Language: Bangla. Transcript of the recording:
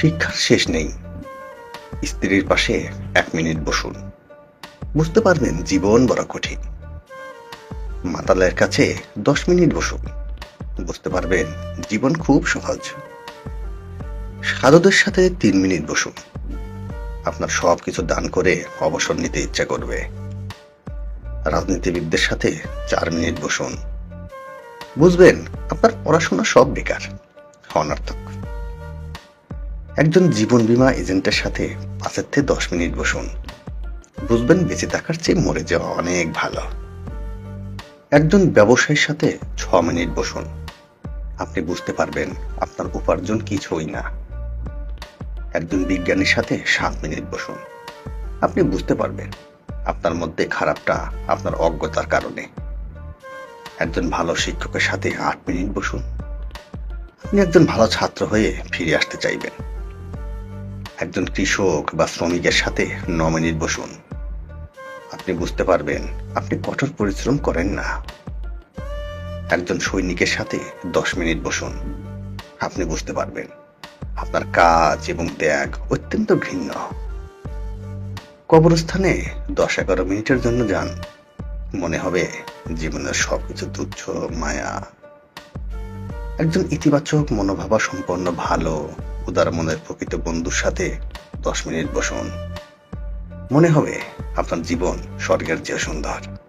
শিক্ষার শেষ নেই। স্ত্রীর পাশে এক মিনিট বসুন। বুঝতে পারবেন জীবন বড় কঠিন। মাতালের কাছে দশ মিনিট বসুন। বুঝতে পারবেন জীবন খুব সহজ। সাধুদের সাথে তিন মিনিট বসুন। আপনার সব কিছু দান করে অবসর নিতে ইচ্ছা করবে। রাজনীতিবিদদের সাথে চার মিনিট বসুন। বুঝবেন আপনার পড়াশোনা সব বেকার অনর্থক একজন জীবন বীমা এজেন্টের সাথে পাঁচের থেকে দশ মিনিট বসুন। বুঝবেন বেঁচে থাকার চেয়ে মরে যাওয়া অনেক ভালো। একজন ব্যবসায়ীর সাথে ছ মিনিট বসুন। আপনি বুঝতে পারবেন আপনার উপার্জন কিছুই না। একজন বিজ্ঞানীর সাথে সাত মিনিট বসুন। আপনি বুঝতে পারবেন আপনার মধ্যে খারাপটা আপনার অজ্ঞতার কারণে। একজন ভালো শিক্ষকের সাথে আট মিনিট বসুন। আপনি একজন ভালো ছাত্র হয়ে ফিরে আসতে চাইবেন। একজন কৃষক বা শ্রমিকের সাথে ন মিনিট বসুন। আপনি বুঝতে পারবেন, আপনি কঠোর পরিশ্রম করেন না। একজন সৈনিকের সাথে দশ মিনিট বসুন। আপনি বুঝতে পারবেন, আপনার কাজ এবং ত্যাগ অত্যন্ত ঘৃণ্য। কবরস্থানে দশ এগারো মিনিটের জন্য যান। মনে হবে জীবনের সবকিছু তুচ্ছ, মায়া। একজন ইতিবাচক মনোভাবা সম্পন্ন ভালো উদার মনের প্রকৃত বন্ধুর সাথে দশ মিনিট বসুন। মনে হবে আপনার জীবন স্বর্গের চেয়ে সুন্দর।